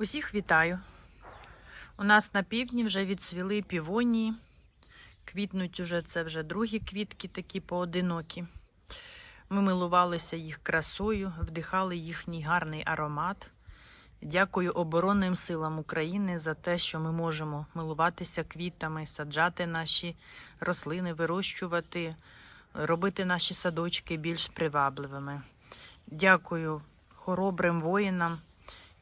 Усіх вітаю. У нас на півдні вже відцвіли півонії. Квітнуть уже це вже другі квітки, такі поодинокі. Ми милувалися їх красою, вдихали їхній гарний аромат. Дякую оборонним силам України за те, що ми можемо милуватися квітами, саджати наші рослини, вирощувати, робити наші садочки більш привабливими. Дякую хоробрим воїнам,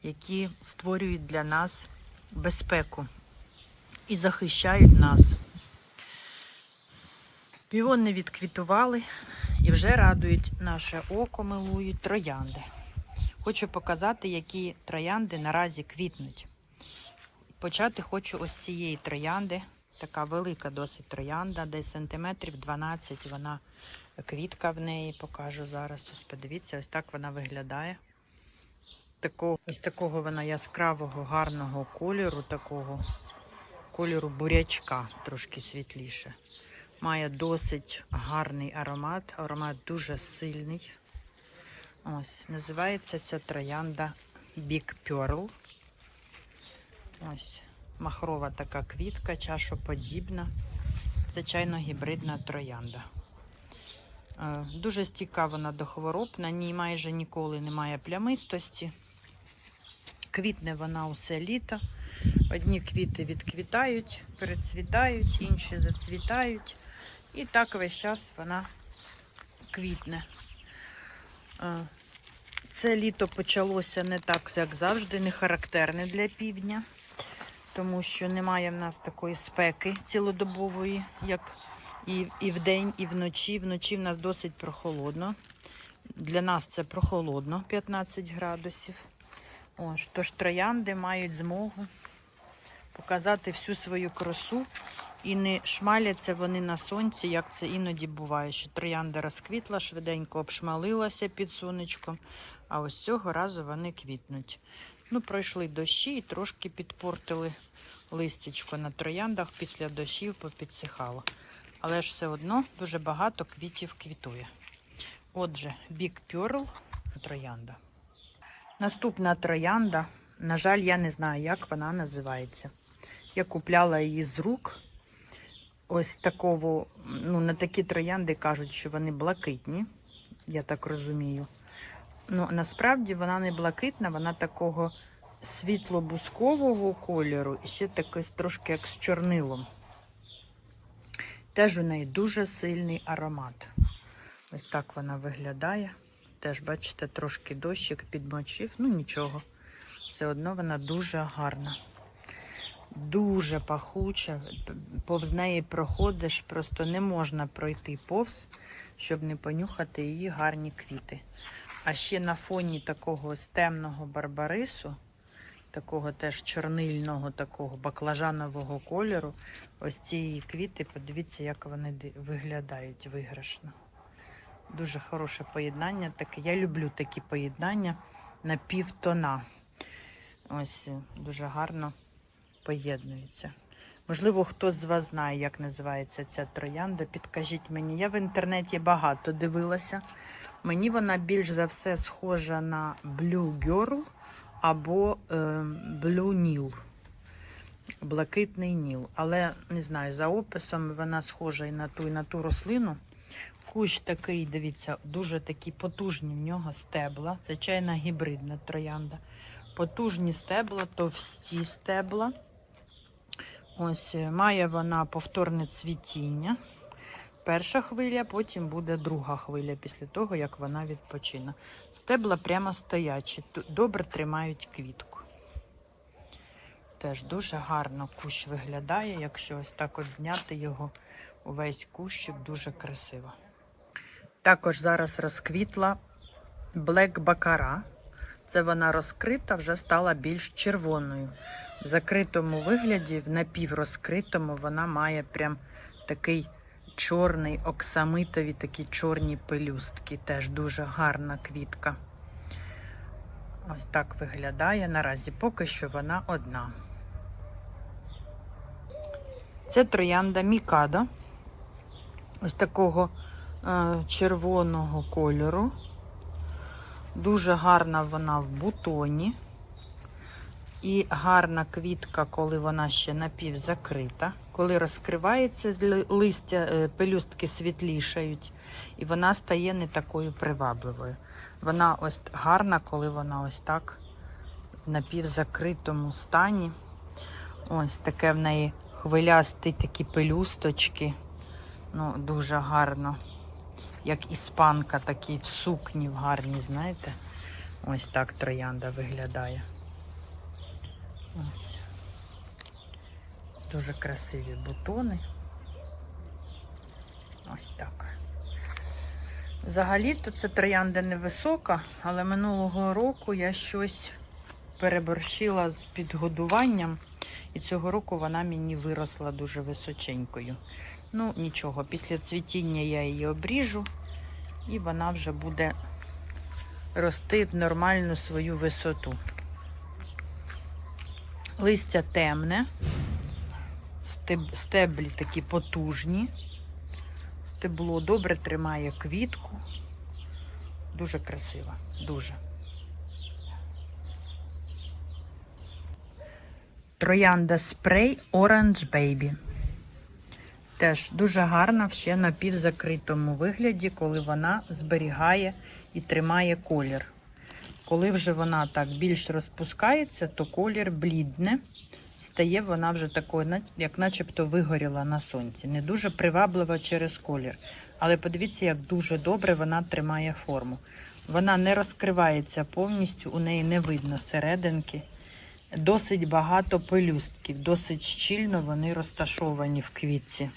які створюють для нас безпеку і захищають нас. Півони відквітували і вже радують наше око, милують троянди. Хочу показати, які троянди наразі квітнуть. Почати хочу ось цієї троянди. Така велика досить троянда, десь сантиметрів 12. Вона квітка в неї покажу зараз. Ось подивіться, ось так вона виглядає. Такого, ось такого вона яскравого, гарного кольору, такого кольору бурячка, трошки світліше. Має досить гарний аромат. Аромат дуже сильний. Ось, називається ця троянда Big Pearl. Ось, махрова така квітка, чашоподібна. Це чайно-гібридна троянда. Е, Дуже стійка вона до хвороб, на ній майже ніколи немає плямистості. Квітне вона усе літо. Одні квіти відквітають, перецвітають, інші зацвітають. І так весь час вона квітне. Е, Це літо почалося не так, як завжди, не характерне для півдня, тому що немає в нас такої спеки цілодобової, як і, і вдень, і вночі. Вночі в нас досить прохолодно. Для нас це прохолодно, 15 градусів. Ось, тож троянди мають змогу показати всю свою красу і не шмаляться вони на сонці, як це іноді буває, що троянда розквітла, швиденько обшмалилася під сонечком, а ось цього разу вони квітнуть. Ну, пройшли дощі і трошки підпортили листячко на трояндах після дощів попідсихало. Але ж все одно дуже багато квітів квітує. Отже, Big Pearl троянда. Наступна троянда, на жаль, я не знаю, як вона називається. Я купляла її з рук. Ось такого, ну, на такі троянди кажуть, що вони блакитні, я так розумію. Ну, насправді вона не блакитна, вона такого світло-бускового кольору і ще таке трошки як з чорнилом. Теж у неї дуже сильний аромат. Ось так вона виглядає. Теж, бачите, трошки дощик підмочив, ну нічого. Все одно вона дуже гарна. Дуже пахуча. Повз неї проходиш, просто не можна пройти повз, щоб не понюхати її гарні квіти. А ще на фоні такого ось темного барбарису, такого теж чорнильного, такого баклажанового кольору, ось ці квіти, подивіться, як вони виглядають виграшно. Дуже хороше поєднання. Таке. Я люблю такі поєднання на півтона. Ось е, дуже гарно поєднуються. Можливо, хтось з вас знає, як називається ця троянда. Підкажіть мені. Я в інтернеті багато дивилася. Мені вона більш за все схожа на Blue Girl або е, Blue Nil. Блакитний ніл. Але не знаю, за описом вона схожа і на ту, і на ту рослину. Кущ такий, дивіться, дуже такі потужні в нього стебла. Це чайна гібридна троянда. Потужні стебла, товсті стебла. Ось е, має вона повторне цвітіння. Перша хвиля, потім буде друга хвиля після того, як вона відпочине. Стебла прямо стоячі, добре тримають квітку. Теж дуже гарно кущ виглядає, якщо ось так от зняти його увесь кущик, дуже красиво. Також зараз розквітла Black Baccarat. Це вона розкрита, вже стала більш червоною. В закритому вигляді, в напіврозкритому, вона має прям такий чорний, оксамитові, такі чорні пелюстки. Теж дуже гарна квітка. Ось так виглядає наразі. Поки що вона одна. Це троянда Мікадо. Ось такого червоного кольору. Дуже гарна вона в бутоні. І гарна квітка, коли вона ще напівзакрита. Коли розкривається листя, е, пелюстки світлішають, і вона стає не такою привабливою. Вона ось гарна, коли вона ось так в напівзакритому стані. Ось таке в неї хвилясті такі пелюсточки. Ну, дуже гарно. Як іспанка, такий в сукні в гарні, знаєте. Ось так троянда виглядає. Ось. Дуже красиві бутони. Ось так. Взагалі-то це троянда невисока, але минулого року я щось переборщила з підгодуванням, і цього року вона мені виросла дуже височенькою. Ну, нічого, після цвітіння я її обріжу, і вона вже буде рости в нормальну свою висоту. Листя темне, стеблі такі потужні. Стебло добре тримає квітку. Дуже красиво, дуже. Троянда спрей Orange Baby. Теж дуже гарна ще напівзакритому вигляді, коли вона зберігає і тримає колір. Коли вже вона так більш розпускається, то колір блідне. Стає вона вже такою, як начебто вигоріла на сонці. Не дуже приваблива через колір. Але подивіться, як дуже добре вона тримає форму. Вона не розкривається повністю, у неї не видно серединки. Досить багато пелюстків, досить щільно вони розташовані в квітці.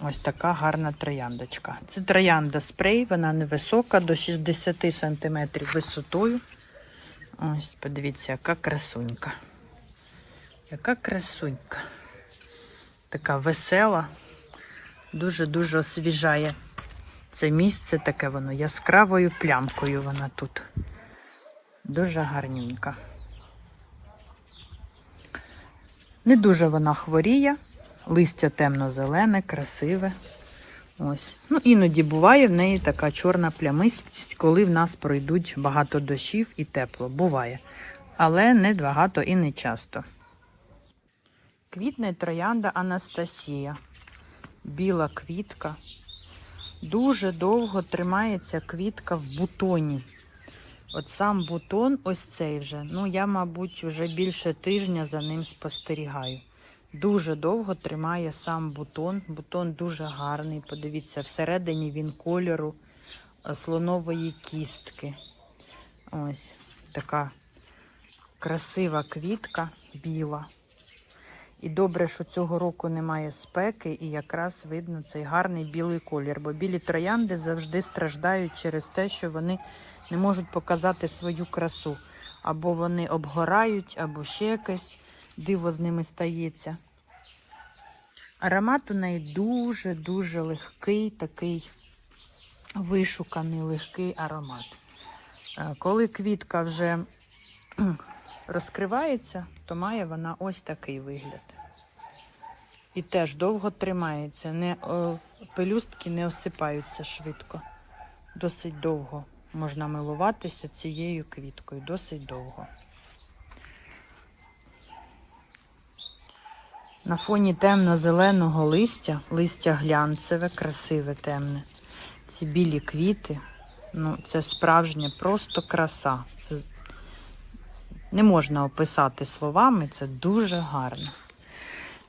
Ось така гарна трояндочка. Це троянда спрей, вона невисока, до 60 см висотою. Ось, подивіться, яка красунька. Яка красунька. Така весела, дуже-дуже освіжає це місце, таке воно яскравою плямкою вона тут. Дуже гарненька. Не дуже вона хворіє, листя темно-зелене, красиве. Ось. Ну, іноді буває в неї така чорна плямистість, коли в нас пройдуть багато дощів і тепло. Буває. Але не багато і не часто. Квітне троянда Анастасія. Біла квітка. Дуже довго тримається квітка в бутоні. От сам бутон, ось цей вже. Ну, я, мабуть, вже більше тижня за ним спостерігаю. Дуже довго тримає сам бутон. Бутон дуже гарний. Подивіться, всередині він кольору е, слонової кістки. Ось така красива квітка біла. І добре, що цього року немає спеки, і якраз видно цей гарний білий колір. Бо білі троянди завжди страждають через те, що вони не можуть показати свою красу. Або вони обгорають, або ще якесь диво з ними стається. Аромат у неї дуже-дуже легкий, такий вишуканий, легкий аромат. Е, Коли квітка вже розкривається, то має вона ось такий вигляд. І теж довго тримається. Не, о, пелюстки не осипаються швидко. Досить довго можна милуватися цією квіткою. Досить довго. На фоні темно-зеленого листя, листя глянцеве, красиве, темне. Ці білі квіти, ну, це справжня просто краса. Це не можна описати словами, це дуже гарно.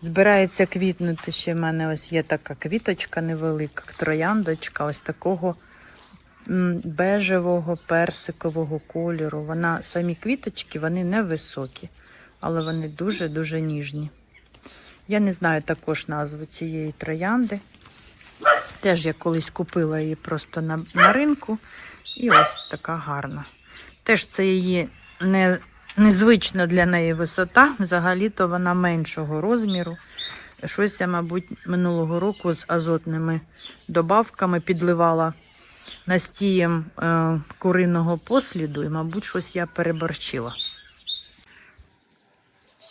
Збирається квітнути ще в мене ось є така квіточка невелика, трояндочка, ось такого бежевого персикового кольору. Вона самі квіточки, вони невисокі, але вони дуже-дуже ніжні. Я не знаю також назву цієї троянди. Теж я колись купила її просто на, на ринку. І ось така гарна. Теж це її не, незвична для неї висота. Взагалі-то вона меншого розміру. Щось я, мабуть, минулого року з азотними добавками підливала настієм е, куриного посліду, і, мабуть, щось я переборщила.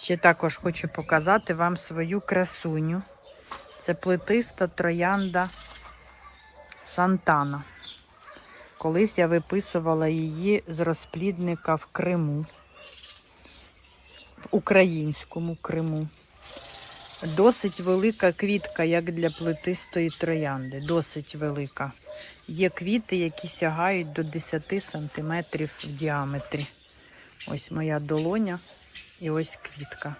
Ще також хочу показати вам свою красуню. Це плетиста троянда Сантана. Колись я виписувала її з розплідника в Криму. в українському Криму. Досить велика квітка, як для плетистої троянди. Досить велика. Є квіти, які сягають до 10 сантиметрів в діаметрі. Ось моя долоня і ось квітка.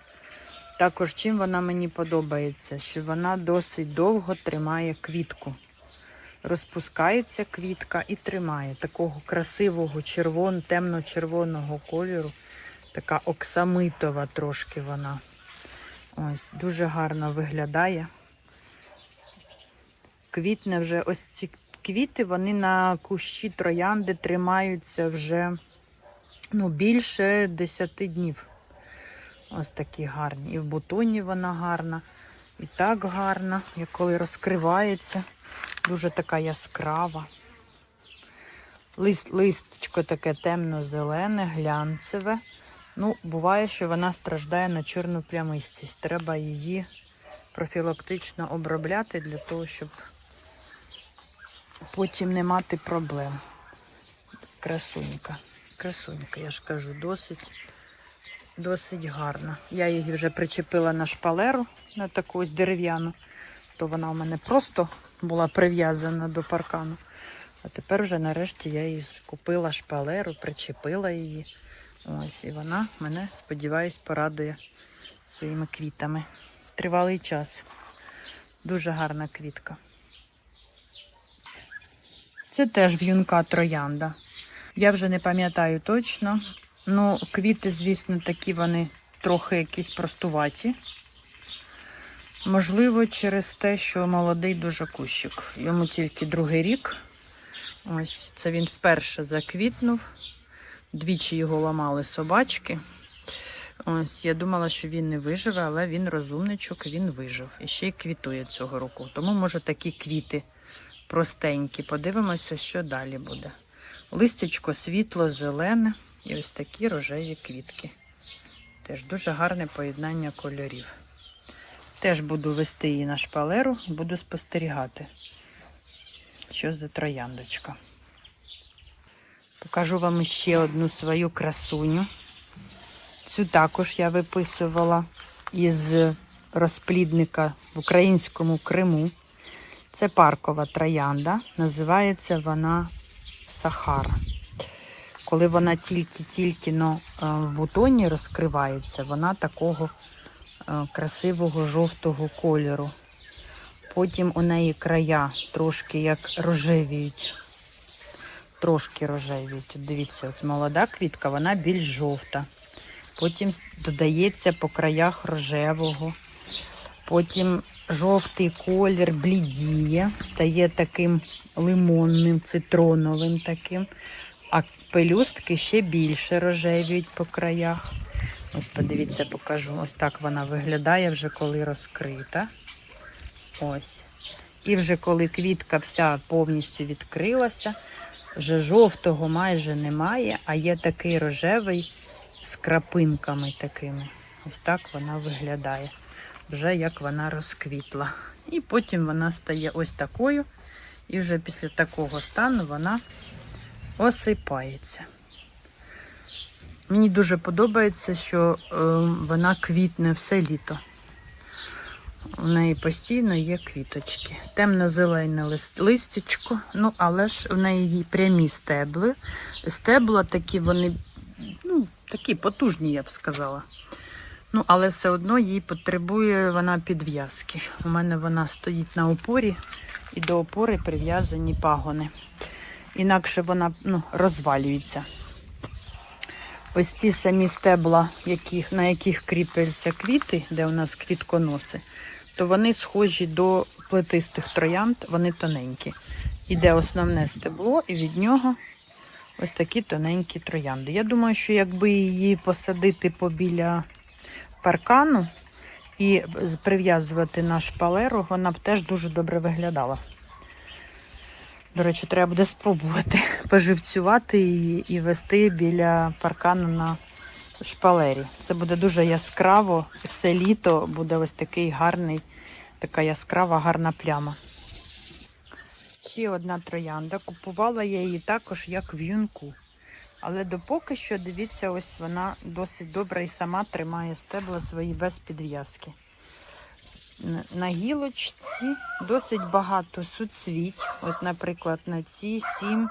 Також чим вона мені подобається, що вона досить довго тримає квітку. Розпускається квітка і тримає такого красивого червон, темно-червоного кольору. Така оксамитова трошки вона. Ось, дуже гарно виглядає. Квітне вже ось ці квіти, вони на кущі троянди тримаються вже ну, більше 10 днів. Ось такі гарні. І в бутоні вона гарна, і так гарна, як коли розкривається. Дуже така яскрава. Лист, листечко таке темно-зелене, глянцеве. Ну, буває, що вона страждає на чорну плямистість. Треба її профілактично обробляти для того, щоб потім не мати проблем. Красунька. Красунька, я ж кажу, досить, досить гарна. Я її вже причепила на шпалеру, на таку ось дерев'яну, то вона у мене просто була прив'язана до паркану. А тепер вже нарешті я її купила шпалеру, причепила її. Ось, і вона мене, сподіваюсь, порадує своїми квітами. Тривалий час. Дуже гарна квітка. Це теж в'юнка троянда. Я вже не пам'ятаю точно. Ну, квіти, звісно, такі вони трохи якісь простуваті. Можливо, через те, що молодий дуже кущик. Йому тільки другий рік. Ось це він вперше заквітнув. Двічі його ламали собачки. Ось я думала, що він не виживе, але він розумничок, він вижив. І ще й квітує цього року. Тому, може, такі квіти простенькі. Подивимося, що далі буде. Листячко світло, зелене і ось такі рожеві квітки. Теж дуже гарне поєднання кольорів. Теж буду вести її на шпалеру і буду спостерігати, що за трояндочка. Покажу вам ще одну свою красуню. Цю також я виписувала із розплідника в українському Криму. Це паркова троянда. Називається вона Сахара. Коли вона тільки-тільки ну, е, в бутоні розкривається, вона такого е, красивого жовтого кольору. Потім у неї края трошки як рожевіють. Трошки рожевіють. Дивіться, от молода квітка, вона більш жовта. Потім додається по краях рожевого. Потім жовтий колір блідіє, стає таким лимонним, цитроновим таким. Пелюстки ще більше рожевіють по краях. Ось подивіться, покажу. Ось так вона виглядає вже коли розкрита. Ось. І вже коли квітка вся повністю відкрилася, вже жовтого майже немає, а є такий рожевий з крапинками такими. Ось так вона виглядає. Вже як вона розквітла. І потім вона стає ось такою. І вже після такого стану вона осипається. Мені дуже подобається, що е, вона квітне все літо. У неї постійно є квіточки. Темно-зелене лист, листячко, ну, але ж у неї прямі стебли. Стебла такі, вони ну, такі потужні, я б сказала. Ну, але все одно їй потребує вона підв'язки. У мене вона стоїть на опорі, і до опори прив'язані пагони. Інакше вона ну, розвалюється. Ось ці самі стебла, яких, на яких кріпляться квіти, де у нас квітконоси, то вони схожі до плетистих троянд, вони тоненькі. Іде основне стебло, і від нього ось такі тоненькі троянди. Я думаю, що якби її посадити побіля паркану і прив'язувати на шпалеру, вона б теж дуже добре виглядала. До речі, треба буде спробувати поживцювати її і вести біля паркану на шпалері. Це буде дуже яскраво, все літо буде ось такий гарний, така яскрава, гарна пляма. Ще одна троянда. Купувала я її також як в юнку. Але допоки що, дивіться, ось вона досить добре і сама тримає стебла свої без підв'язки. На гілочці досить багато суцвіть. Ось, наприклад, на цій 7,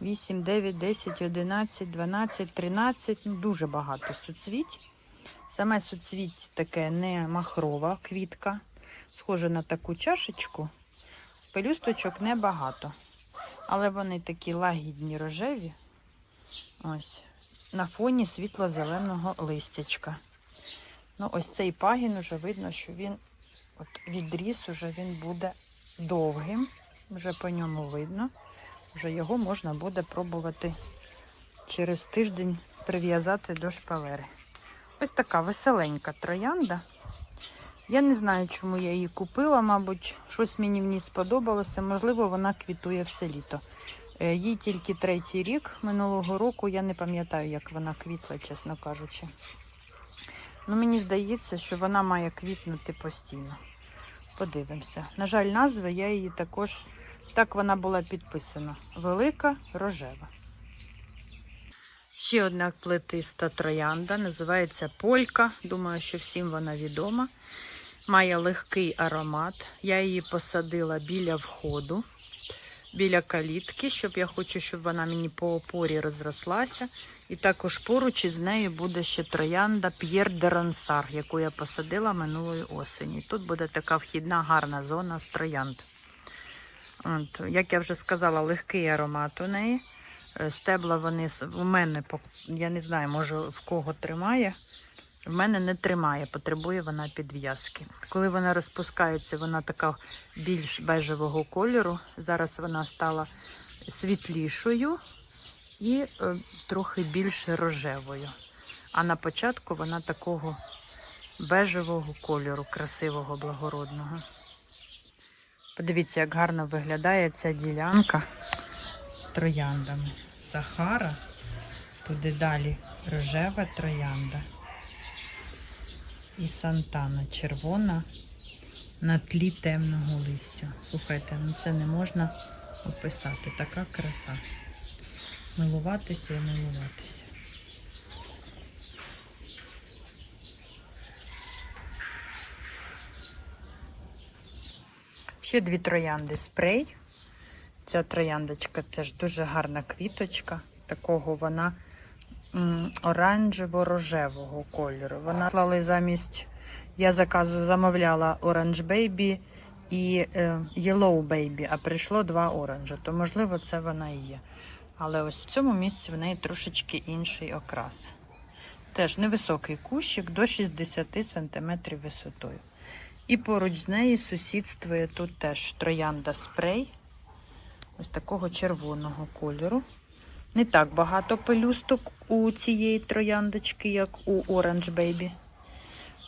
8, 9, 10, 11, 12, 13. Ну, дуже багато суцвіть. Саме суцвіть таке не махрова квітка, схоже на таку чашечку. Пелюсточок небагато. Але вони такі лагідні рожеві. Ось. На фоні світло-зеленого листячка. Ну, ось цей пагін уже видно, що він от відріс, уже він буде довгим. Вже по ньому видно. Вже його можна буде пробувати через тиждень прив'язати до шпалери. Ось така веселенька троянда. Я не знаю, чому я її купила, мабуть, щось мені в ній сподобалося. Можливо, вона квітує все літо. Е, Їй тільки третій рік минулого року. Я не пам'ятаю, як вона квітла, чесно кажучи. Ну, мені здається, що вона має квітнути постійно. Подивимося. На жаль, назви я її також. Так вона була підписана. Велика рожева. Ще одна плетиста троянда, називається Полька. Думаю, що всім вона відома. Має легкий аромат. Я її посадила біля входу, біля калітки, щоб я хочу, щоб вона мені по опорі розрослася. І також поруч із нею буде ще троянда П'єр де Ронсар, яку я посадила минулої осені. Тут буде така вхідна гарна зона з троянд. От, як я вже сказала, легкий аромат у неї. Е, Стебла вони у мене, я не знаю, може в кого тримає. В мене не тримає, потребує вона підв'язки. Коли вона розпускається, вона така більш бежевого кольору. Зараз вона стала світлішою і е, трохи більш рожевою. А на початку вона такого бежевого кольору, красивого, благородного. Подивіться, як гарно виглядає ця ділянка з трояндами. Сахара, туди далі рожева троянда. І Сантана червона на тлі темного листя. Слухайте, ну це не можна описати. Така краса. Милуватися і милуватися. Ще дві троянди спрей. Ця трояндочка теж дуже гарна квіточка. Такого вона оранжево-рожевого кольору. Вона слали замість, я заказу замовляла Orange Baby і е, Yellow Baby, а прийшло два оранжа. То, можливо, це вона і є. Але ось в цьому місці в неї трошечки інший окрас. Теж невисокий кущик до 60 см висотою. І поруч з нею сусідствує тут теж троянда спрей. Ось такого червоного кольору. Не так багато пелюсток у цієї трояндочки, як у Orange Baby.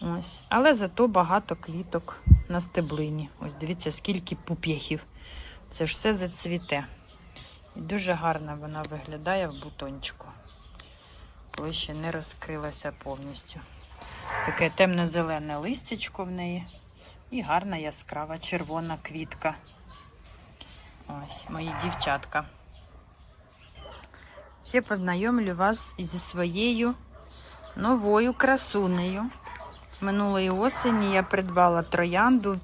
Ось. Але зато багато квіток на стеблині. Ось дивіться, скільки пуп'яхів. Це все зацвіте. І дуже гарно вона виглядає в бутончику, коли ще не розкрилася повністю. Таке темно-зелене листячко в неї. І гарна яскрава червона квітка. Ось мої дівчатка. Ще познайомлю вас зі своєю новою красунею. Минулої осені я придбала троянду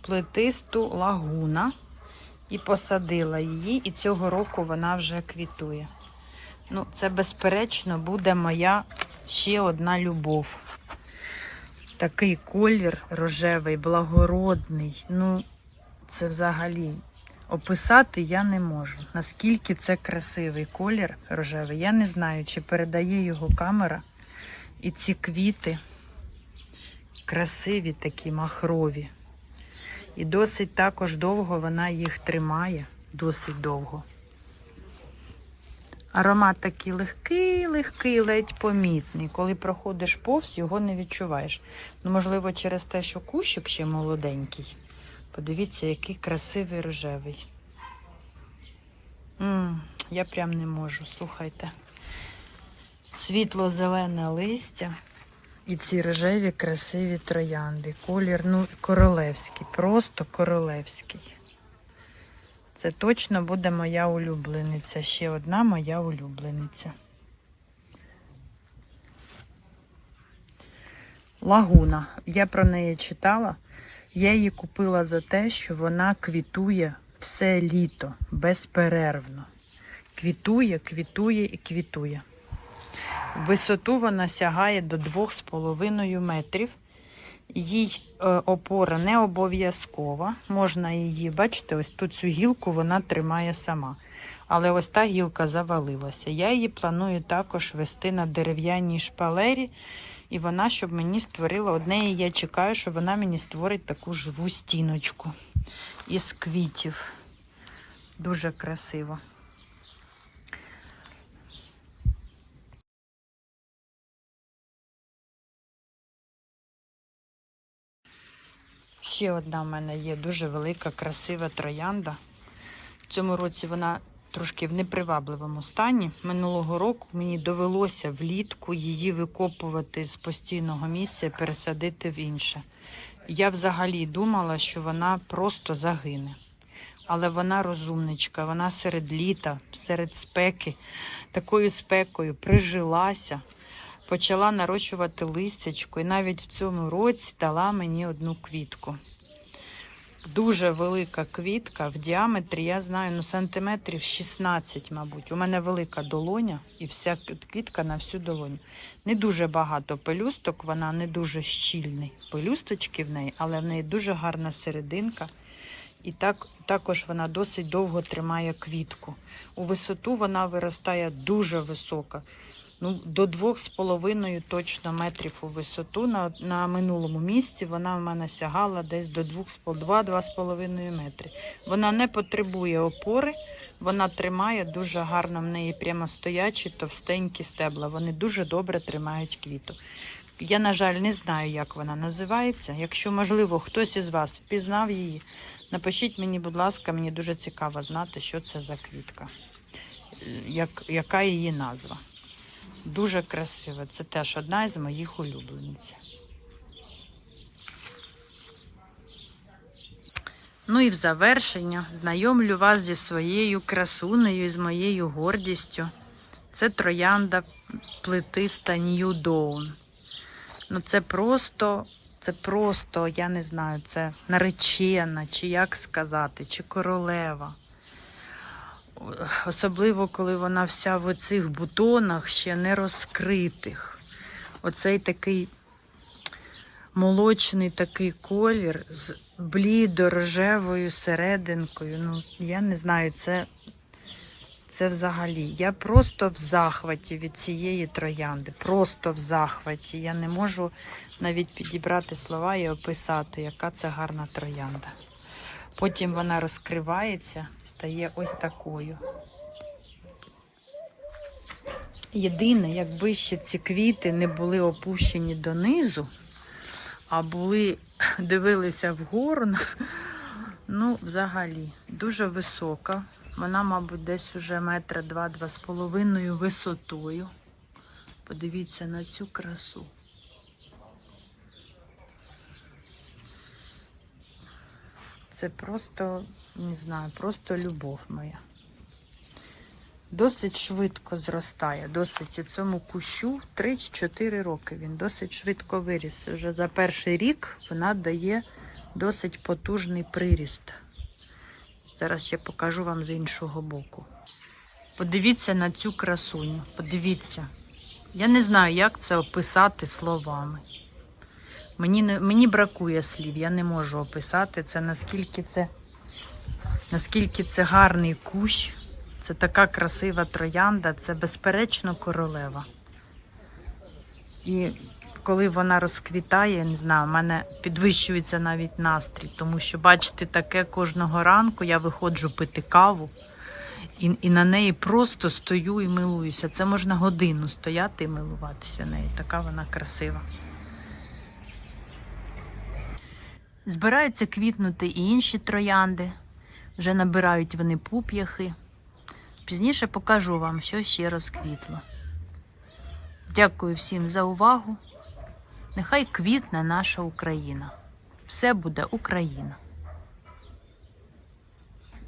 плетисту лагуна і посадила її, і цього року вона вже квітує. Ну, це, безперечно, буде моя ще одна любов. Такий колір рожевий, благородний. Ну, це взагалі описати я не можу. Наскільки це красивий колір рожевий. Я не знаю, чи передає його камера. І ці квіти красиві такі махрові. І досить також довго вона їх тримає, досить довго. Аромат такий легкий, легкий, ледь помітний. Коли проходиш повз, його не відчуваєш. Ну, можливо, через те, що кущик ще молоденький. Подивіться, який красивий рожевий. м я прям не можу, слухайте. Світло-зелене листя і ці рожеві красиві троянди. Колір ну, королевський, просто королевський. Це точно буде моя улюблениця. Ще одна моя улюблениця. Лагуна. Я про неї читала. Я її купила за те, що вона квітує все літо безперервно. Квітує, квітує і квітує. Висоту вона сягає до 2,5 метрів. Їй е, опора не обов'язкова. Можна її, бачите, ось тут цю гілку вона тримає сама. Але ось та гілка завалилася. Я її планую також вести на дерев'яній шпалері. І вона, щоб мені створила одне, і я чекаю, що вона мені створить таку живу стіночку із квітів. Дуже красиво. Ще одна в мене є дуже велика, красива троянда. В цьому році вона трошки в непривабливому стані. Минулого року мені довелося влітку її викопувати з постійного місця і пересадити в інше. Я взагалі думала, що вона просто загине. Але вона розумничка, вона серед літа, серед спеки, такою спекою прижилася, почала нарощувати листячко і навіть в цьому році дала мені одну квітку. Дуже велика квітка в діаметрі, я знаю, ну сантиметрів 16, мабуть. У мене велика долоня і вся квітка на всю долоню. Не дуже багато пелюсток, вона не дуже щільний. Пелюсточки в неї, але в неї дуже гарна серединка. І так, також вона досить довго тримає квітку. У висоту вона виростає дуже висока. Ну, до 2,5 точно метрів у висоту. На, на минулому місці вона в мене сягала десь до 2-2,5 метри. Вона не потребує опори, вона тримає дуже гарно в неї прямо стоячі, товстенькі стебла. Вони дуже добре тримають квіту. Я, на жаль, не знаю, як вона називається. Якщо, можливо, хтось із вас впізнав її, напишіть мені, будь ласка, мені дуже цікаво знати, що це за квітка, як, яка її назва. Дуже красива. Це теж одна із моїх улюблениць. Ну і в завершення знайомлю вас зі своєю красунею і з моєю гордістю. Це троянда плетиста New Dawn. Ну це просто, це просто, я не знаю, це наречена, чи як сказати, чи королева. Особливо, коли вона вся в оцих бутонах ще не розкритих. Оцей такий молочний такий колір з блідо-рожевою серединкою. Ну, я не знаю, це, це взагалі. Я просто в захваті від цієї троянди. Просто в захваті. Я не можу навіть підібрати слова і описати, яка це гарна троянда. Потім вона розкривається, стає ось такою. Єдине, якби ще ці квіти не були опущені донизу, а були, дивилися вгору, ну, взагалі, дуже висока. Вона, мабуть, десь уже метра два-два з половиною висотою. Подивіться на цю красу. Це просто, не знаю, просто любов моя. Досить швидко зростає, досить і цьому кущу 3-4 роки. Він досить швидко виріс. Вже за перший рік вона дає досить потужний приріст. Зараз ще покажу вам з іншого боку. Подивіться на цю красуню. Подивіться. Я не знаю, як це описати словами. Мені не мені бракує слів, я не можу описати це, наскільки це наскільки це гарний кущ, це така красива троянда, це безперечно королева. І коли вона розквітає, не знаю, в мене підвищується навіть настрій, тому що бачити таке кожного ранку, я виходжу пити каву. І і на неї просто стою і милуюся. Це можна годину стояти і милуватися нею. Така вона красива. Збираються квітнути і інші троянди. Вже набирають вони пуп'яхи. Пізніше покажу вам, що ще розквітло. Дякую всім за увагу. Нехай квітне наша Україна. Все буде Україна.